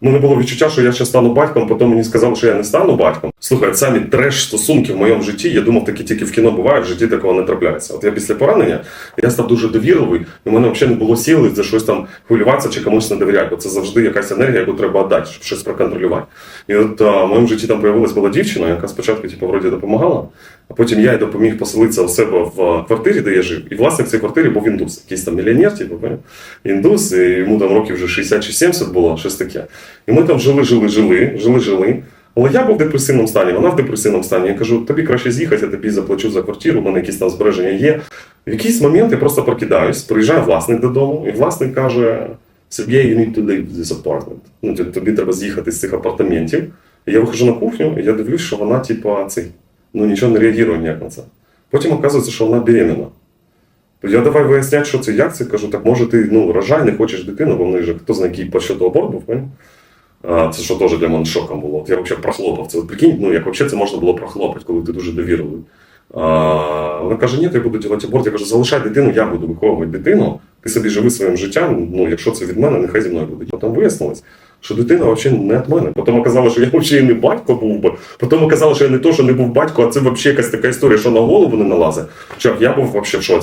Мене було відчуття, що я ще стану батьком, потім мені сказали, що я не стану батьком. Слухай, самі треш стосунки в моєму житті, я думав, такі тільки в кіно бувають, в житті такого не трапляється. От я після поранення я став дуже довірливий, і в мене взагалі не було сили за щось там хвилюватися чи комусь не довіряти, бо це завжди якась енергія, яку треба віддати, щоб щось проконтролювати. І от а, в моєму житті там появилась була дівчина, яка спочатку типу, вроді допомагала, а потім я їй допоміг поселитися у себе в квартирі, де я жив. І власник цієї квартири був індус, якийсь там мільйонер, типу, індус, і йому там років вже 60 чи 70 було, щось таке. І ми там жили, жили, жили, жили, жили. Але я був в депресивному стані, вона в депресивному стані. Я кажу, тобі краще з'їхати, я тобі заплачу за квартиру, у мене якісь там збереження є. В якийсь момент я просто прокидаюсь, приїжджає власник додому, і власник каже: Сергій, you need to leave this apartment. Ну, тобі- треба з'їхати з цих апартаментів. Я виходжу на кухню, і я дивлюсь, що вона, типа, цей, ну нічого не реагує ніяк на це. Потім оказується, що вона беременна. Я давай виясняти, що це, як це. Кажу, так може ти ну, рожай, не хочеш дитину, бо в них же хто знає, який по щодо аборт був, Це що теж для мене шоком було. От я взагалі прохлопав це. Прикинь, ну як взагалі це можна було прохлопати, коли ти дуже довірливий. Вона каже, ні, я буду робити аборт. Я кажу, залишай дитину, я буду виховувати дитину. Ти собі живи своїм життям. Ну, якщо це від мене, нехай зі мною буде. Потім вияснилось, що дитина взагалі не від мене. Потім оказалося, що я взагалі не батько був би. Потім оказалося, що я не то, що не був батько, а це взагалі якась така історія, що на голову не налазить. Чувак, я був взагалі в шоці.